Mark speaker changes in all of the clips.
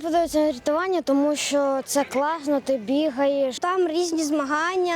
Speaker 1: Мені подобається орієнтування, тому що це класно, ти бігаєш. Там різні змагання,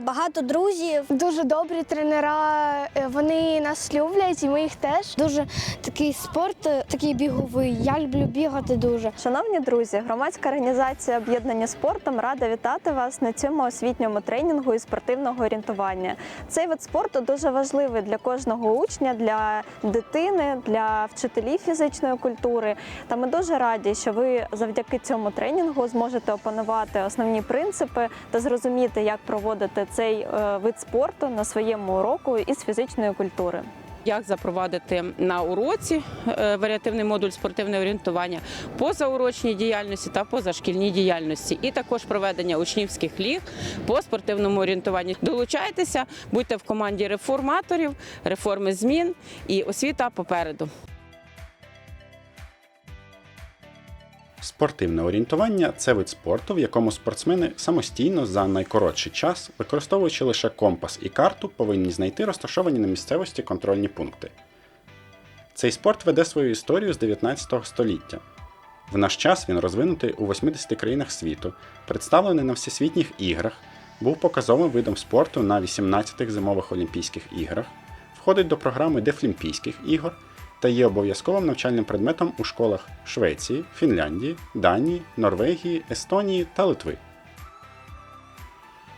Speaker 1: багато друзів.
Speaker 2: Дуже добрі тренера, е, вони нас люблять, і ми їх теж.
Speaker 1: Дуже такий спорт, е, такий біговий. Я люблю бігати дуже.
Speaker 3: Шановні друзі, громадська організація об'єднання спортом рада вітати вас на цьому освітньому тренінгу і спортивного орієнтування. Цей вид спорту дуже важливий для кожного учня, для дитини, для вчителів фізичної культури. Та ми дуже раді, що ви завдяки цьому тренінгу зможете опанувати основні принципи та зрозуміти, як проводити цей е, вид спорту на своєму уроку із фізичної культури.
Speaker 4: як запровадити на уроці е, варіативний модуль спортивне орієнтування, позаурочній діяльності та позашкільній діяльності, і також проведення учнівських ліг по спортивному орієнтуванню. Долучайтеся, будьте в команді реформаторів, реформи змін і освіта попереду.
Speaker 5: Спортивне орієнтування це вид спорту, в якому спортсмени самостійно за найкоротший час, використовуючи лише компас і карту, повинні знайти розташовані на місцевості контрольні пункти. Цей спорт веде свою історію з 19 століття. В наш час він розвинутий у 80 країнах світу, представлений на всесвітніх іграх, був показовим видом спорту на 18-х зимових Олімпійських іграх, входить до програми Дефлімпійських ігор та є обов'язковим навчальним предметом у школах Швеції, Фінляндії, Данії, Норвегії, Естонії та Литви.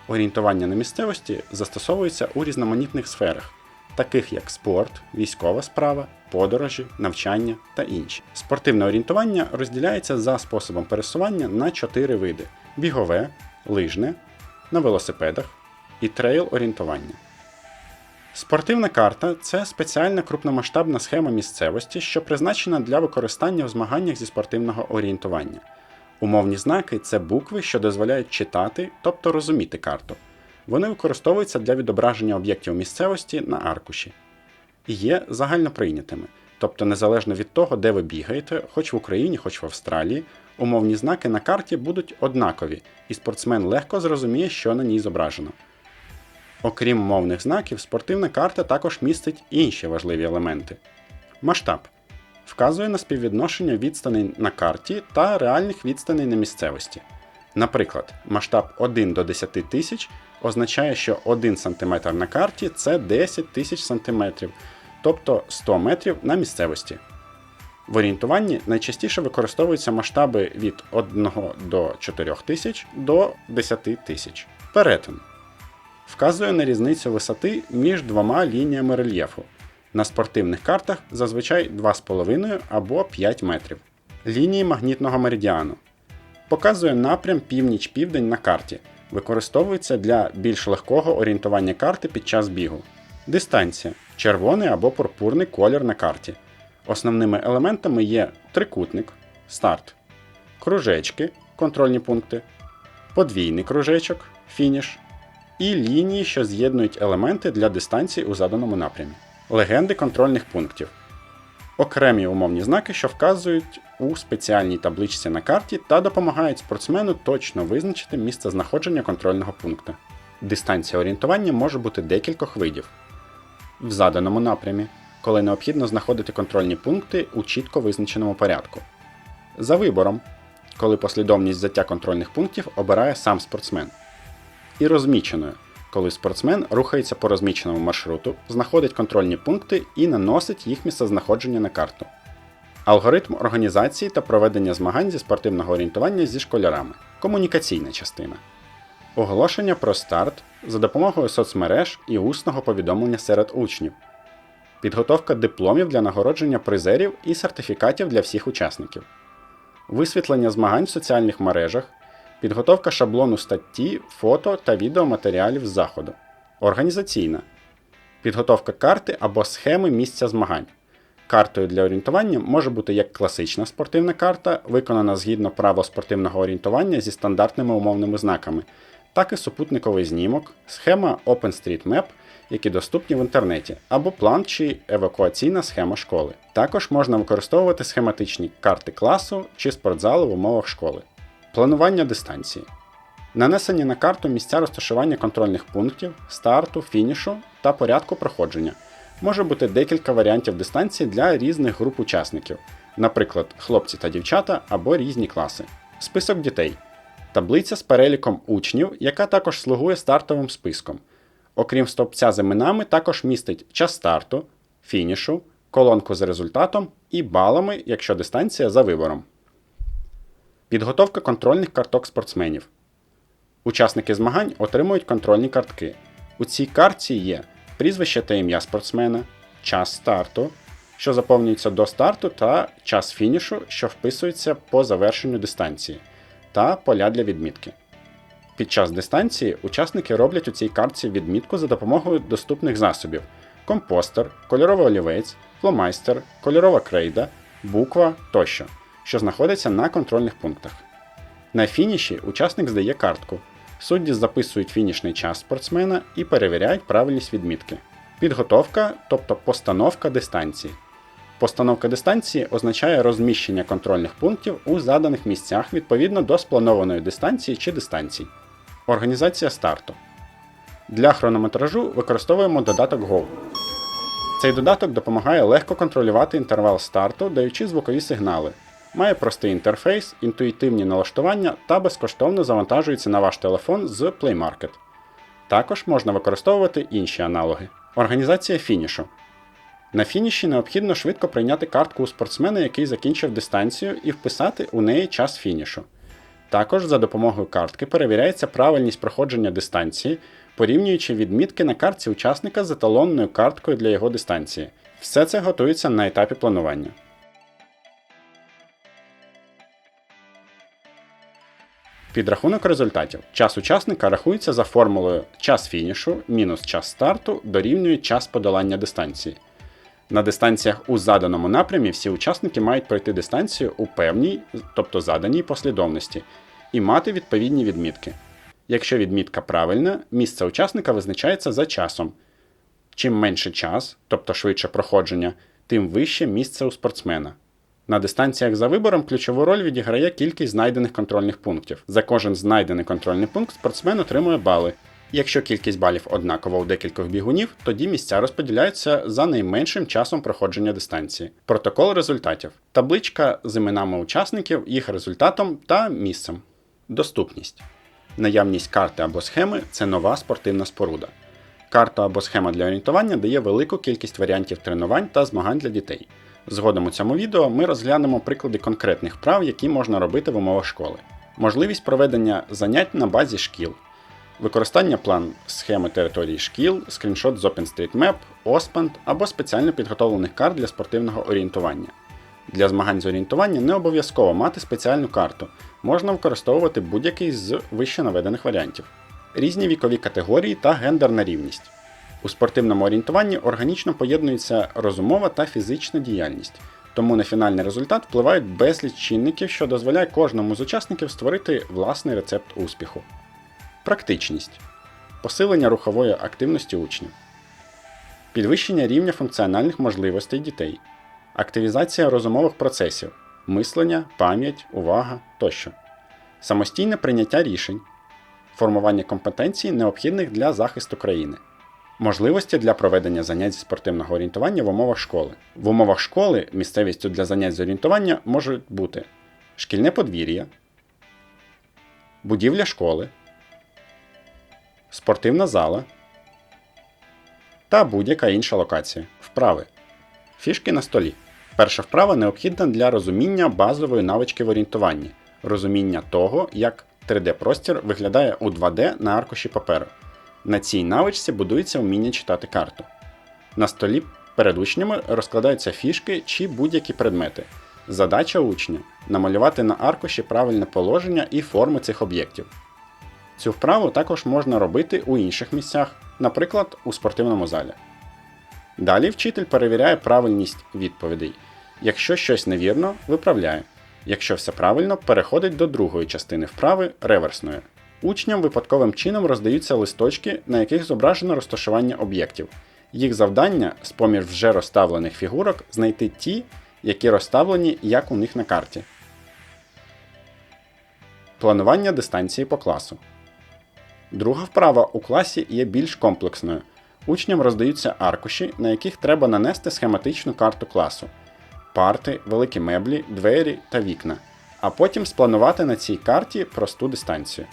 Speaker 5: Орієнтування на місцевості застосовується у різноманітних сферах, таких як спорт, військова справа, подорожі, навчання та інші. Спортивне орієнтування розділяється за способом пересування на чотири види: бігове, лижне, на велосипедах і трейл орієнтування. Спортивна карта це спеціальна крупномасштабна схема місцевості, що призначена для використання в змаганнях зі спортивного орієнтування. Умовні знаки це букви, що дозволяють читати, тобто розуміти карту. Вони використовуються для відображення об'єктів місцевості на аркуші. І є загальноприйнятими, тобто незалежно від того, де ви бігаєте, хоч в Україні, хоч в Австралії, умовні знаки на карті будуть однакові, і спортсмен легко зрозуміє, що на ній зображено. Окрім мовних знаків, спортивна карта також містить інші важливі елементи. Масштаб вказує на співвідношення відстаней на карті та реальних відстаней на місцевості. Наприклад, масштаб 1 до 10 тисяч означає, що 1 см на карті це 10 тисяч см, тобто 100 метрів на місцевості. В орієнтуванні найчастіше використовуються масштаби від 1 до 4 тисяч до 10 тисяч. Перетин вказує на різницю висоти між двома лініями рельєфу. На спортивних картах зазвичай 2,5 або 5 метрів. Лінії магнітного меридіану показує напрям північ-південь на карті. Використовується для більш легкого орієнтування карти під час бігу. Дистанція червоний або пурпурний колір на карті. Основними елементами є трикутник, старт, кружечки, контрольні пункти, подвійний кружечок, фініш, і лінії, що з'єднують елементи для дистанцій у заданому напрямі. Легенди контрольних пунктів. Окремі умовні знаки, що вказують у спеціальній табличці на карті та допомагають спортсмену точно визначити місце знаходження контрольного пункту. Дистанція орієнтування може бути декількох видів. В заданому напрямі, коли необхідно знаходити контрольні пункти у чітко визначеному порядку. За вибором, коли послідовність взяття контрольних пунктів обирає сам спортсмен і розміченою, коли спортсмен рухається по розміченому маршруту, знаходить контрольні пункти і наносить їх місцезнаходження на карту. Алгоритм організації та проведення змагань зі спортивного орієнтування зі школярами. Комунікаційна частина. Оголошення про старт за допомогою соцмереж і усного повідомлення серед учнів. Підготовка дипломів для нагородження призерів і сертифікатів для всіх учасників. Висвітлення змагань в соціальних мережах, Підготовка шаблону статті, фото та відеоматеріалів заходу. Організаційна. Підготовка карти або схеми місця змагань. Картою для орієнтування може бути як класична спортивна карта, виконана згідно правил спортивного орієнтування зі стандартними умовними знаками, так і супутниковий знімок, схема OpenStreetMap, які доступні в інтернеті, або план чи евакуаційна схема школи. Також можна використовувати схематичні карти класу чи спортзалу в умовах школи. Планування дистанції. Нанесені на карту місця розташування контрольних пунктів, старту, фінішу та порядку проходження. Може бути декілька варіантів дистанції для різних груп учасників. наприклад, хлопці та дівчата або різні класи. Список дітей. Таблиця з переліком учнів, яка також слугує стартовим списком. Окрім стовпця з іменами, також містить час старту, фінішу, колонку з результатом і балами, якщо дистанція за вибором. Підготовка контрольних карток спортсменів. Учасники змагань отримують контрольні картки. У цій картці є прізвище та ім'я спортсмена, час старту, що заповнюється до старту, та час фінішу, що вписується по завершенню дистанції, та поля для відмітки. Під час дистанції учасники роблять у цій картці відмітку за допомогою доступних засобів: компостер, кольоровий олівець, фломайстер, кольорова крейда, буква тощо, що знаходяться на контрольних пунктах. На фініші учасник здає картку. Судді записують фінішний час спортсмена і перевіряють правильність відмітки. Підготовка, тобто постановка дистанції. Постановка дистанції означає розміщення контрольних пунктів у заданих місцях відповідно до спланованої дистанції чи дистанцій. Організація старту. Для хронометражу використовуємо додаток Go. Цей додаток допомагає легко контролювати інтервал старту, даючи звукові сигнали. Має простий інтерфейс, інтуїтивні налаштування та безкоштовно завантажується на ваш телефон з Play Market. Також можна використовувати інші аналоги. Організація фінішу. На фініші необхідно швидко прийняти картку у спортсмена, який закінчив дистанцію, і вписати у неї час фінішу. Також за допомогою картки перевіряється правильність проходження дистанції, порівнюючи відмітки на картці учасника з еталонною карткою для його дистанції. Все це готується на етапі планування. Підрахунок результатів. Час учасника рахується за формулою час фінішу мінус час старту дорівнює час подолання дистанції. На дистанціях у заданому напрямі всі учасники мають пройти дистанцію у певній, тобто заданій послідовності, і мати відповідні відмітки. Якщо відмітка правильна, місце учасника визначається за часом. Чим менше час, тобто швидше проходження, тим вище місце у спортсмена. На дистанціях за вибором ключову роль відіграє кількість знайдених контрольних пунктів. За кожен знайдений контрольний пункт спортсмен отримує бали. Якщо кількість балів однакова у декількох бігунів, тоді місця розподіляються за найменшим часом проходження дистанції. Протокол результатів. Табличка з іменами учасників, їх результатом та місцем. Доступність. Наявність карти або схеми це нова спортивна споруда. Карта або схема для орієнтування дає велику кількість варіантів тренувань та змагань для дітей. Згодом у цьому відео ми розглянемо приклади конкретних вправ, які можна робити в умовах школи. Можливість проведення занять на базі шкіл, використання план схеми території шкіл, скріншот з OpenStreetMap, OSPANT або спеціально підготовлених карт для спортивного орієнтування. Для змагань з орієнтування не обов'язково мати спеціальну карту, можна використовувати будь-який з вище наведених варіантів. Різні вікові категорії та гендерна рівність. У спортивному орієнтуванні органічно поєднується розумова та фізична діяльність, тому на фінальний результат впливають безліч чинників, що дозволяє кожному з учасників створити власний рецепт успіху. Практичність. Посилення рухової активності учнів, підвищення рівня функціональних можливостей дітей, активізація розумових процесів, мислення, пам'ять, увага тощо, самостійне прийняття рішень, формування компетенцій, необхідних для захисту країни. Можливості для проведення занять спортивного орієнтування в умовах школи. В умовах школи місцевістю для занять з орієнтування можуть бути шкільне подвір'я, будівля школи, спортивна зала та будь-яка інша локація. Вправи. Фішки на столі. Перша вправа необхідна для розуміння базової навички в орієнтуванні, розуміння того, як 3D-простір виглядає у 2D на аркуші паперу. На цій навичці будується вміння читати карту. На столі перед учнями розкладаються фішки чи будь-які предмети. Задача учня намалювати на аркуші правильне положення і форми цих об'єктів. Цю вправу також можна робити у інших місцях, наприклад, у спортивному залі. Далі вчитель перевіряє правильність відповідей. Якщо щось невірно, виправляє. Якщо все правильно, переходить до другої частини вправи реверсної. Учням випадковим чином роздаються листочки, на яких зображено розташування об'єктів. Їх завдання з поміж вже розставлених фігурок знайти ті, які розставлені як у них на карті. Планування дистанції по класу. Друга вправа у класі є більш комплексною. Учням роздаються аркуші, на яких треба нанести схематичну карту класу. парти, великі меблі, двері та вікна, а потім спланувати на цій карті просту дистанцію.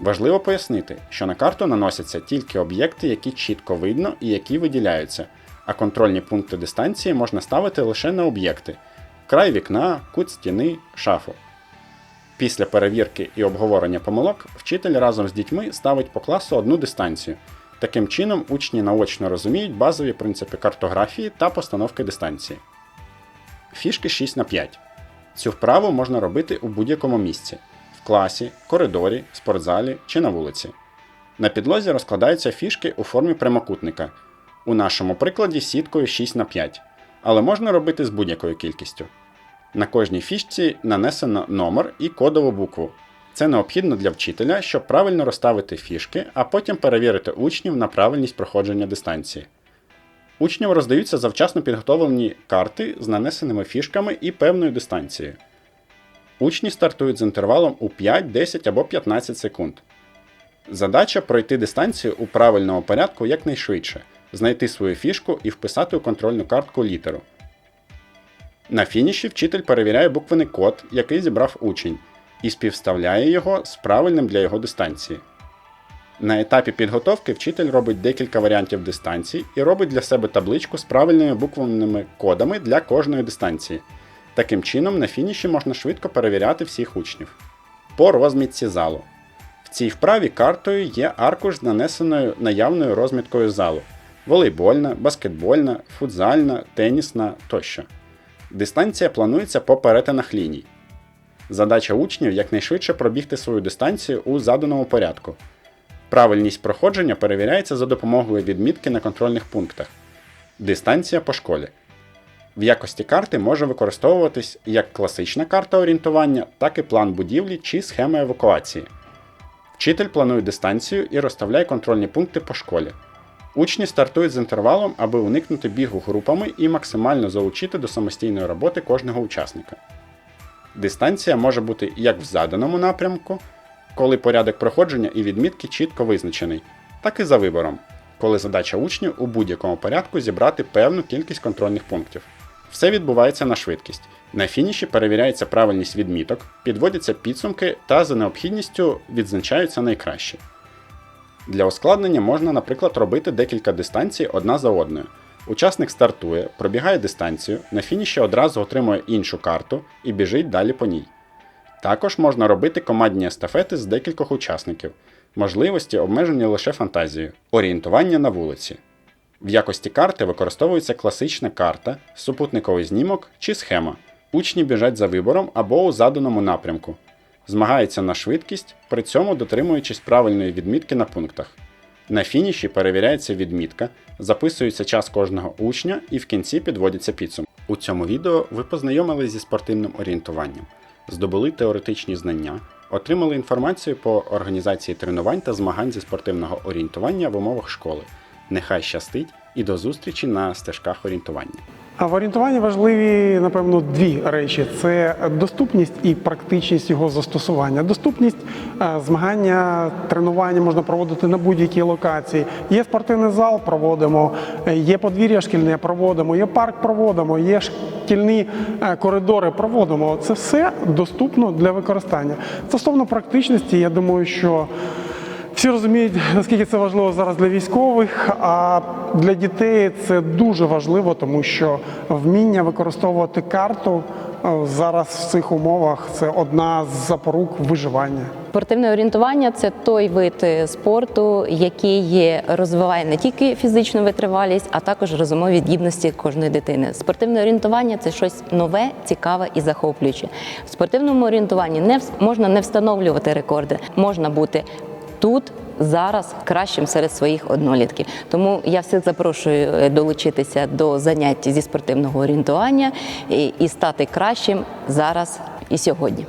Speaker 5: Важливо пояснити, що на карту наносяться тільки об'єкти, які чітко видно і які виділяються, а контрольні пункти дистанції можна ставити лише на об'єкти край вікна, кут стіни, шафу. Після перевірки і обговорення помилок вчитель разом з дітьми ставить по класу одну дистанцію. Таким чином, учні наочно розуміють базові принципи картографії та постановки дистанції. Фішки 6 на 5. Цю вправу можна робити у будь-якому місці класі, коридорі, спортзалі чи на вулиці. На підлозі розкладаються фішки у формі прямокутника. У нашому прикладі сіткою 6 на 5, але можна робити з будь-якою кількістю. На кожній фішці нанесено номер і кодову букву. Це необхідно для вчителя, щоб правильно розставити фішки, а потім перевірити учнів на правильність проходження дистанції. Учням роздаються завчасно підготовлені карти з нанесеними фішками і певною дистанцією. Учні стартують з інтервалом у 5, 10 або 15 секунд. Задача пройти дистанцію у правильному порядку якнайшвидше, знайти свою фішку і вписати у контрольну картку літеру. На фініші вчитель перевіряє буквений код, який зібрав учень, і співставляє його з правильним для його дистанції. На етапі підготовки вчитель робить декілька варіантів дистанцій і робить для себе табличку з правильними буквеними кодами для кожної дистанції. Таким чином, на фініші можна швидко перевіряти всіх учнів. По розмітці залу. В цій вправі картою є аркуш з нанесеною наявною розміткою залу: волейбольна, баскетбольна, футзальна, тенісна тощо. Дистанція планується по перетинах ліній. Задача учнів якнайшвидше пробігти свою дистанцію у заданому порядку. Правильність проходження перевіряється за допомогою відмітки на контрольних пунктах. Дистанція по школі. В якості карти може використовуватись як класична карта орієнтування, так і план будівлі чи схема евакуації. Вчитель планує дистанцію і розставляє контрольні пункти по школі. Учні стартують з інтервалом, аби уникнути бігу групами і максимально залучити до самостійної роботи кожного учасника. Дистанція може бути як в заданому напрямку, коли порядок проходження і відмітки чітко визначений, так і за вибором, коли задача учнів у будь-якому порядку зібрати певну кількість контрольних пунктів. Все відбувається на швидкість. На фініші перевіряється правильність відміток, підводяться підсумки та за необхідністю відзначаються найкращі. Для ускладнення можна, наприклад, робити декілька дистанцій одна за одною. Учасник стартує, пробігає дистанцію, на фініші одразу отримує іншу карту і біжить далі по ній. Також можна робити командні естафети з декількох учасників. Можливості обмежені лише фантазією. Орієнтування на вулиці. В якості карти використовується класична карта, супутниковий знімок чи схема. Учні біжать за вибором або у заданому напрямку. Змагаються на швидкість, при цьому дотримуючись правильної відмітки на пунктах. На фініші перевіряється відмітка, записується час кожного учня і в кінці підводяться підсумки. У цьому відео ви познайомились зі спортивним орієнтуванням, здобули теоретичні знання, отримали інформацію по організації тренувань та змагань зі спортивного орієнтування в умовах школи. Нехай щастить і до зустрічі на стежках орієнтування.
Speaker 6: А в орієнтуванні важливі, напевно, дві речі: це доступність і практичність його застосування. Доступність е, змагання, тренування можна проводити на будь-якій локації. Є спортивний зал, проводимо, є подвір'я шкільне, проводимо, є парк, проводимо, є шкільні е, коридори, проводимо. Це все доступно для використання. Стосовно практичності, я думаю, що. Всі розуміють, наскільки це важливо зараз для військових, а для дітей це дуже важливо, тому що вміння використовувати карту е, зараз в цих умовах це одна з запорук виживання.
Speaker 7: Спортивне орієнтування це той вид е, спорту, який розвиває не тільки фізичну витривалість, а також розумові здібності кожної дитини. Спортивне орієнтування це щось нове, цікаве і захоплююче. В спортивному орієнтуванні не можна не встановлювати рекорди, можна бути тут. Зараз кращим серед своїх однолітків. Тому я всіх запрошую е, долучитися до занять зі спортивного орієнтування і, і стати кращим зараз і сьогодні.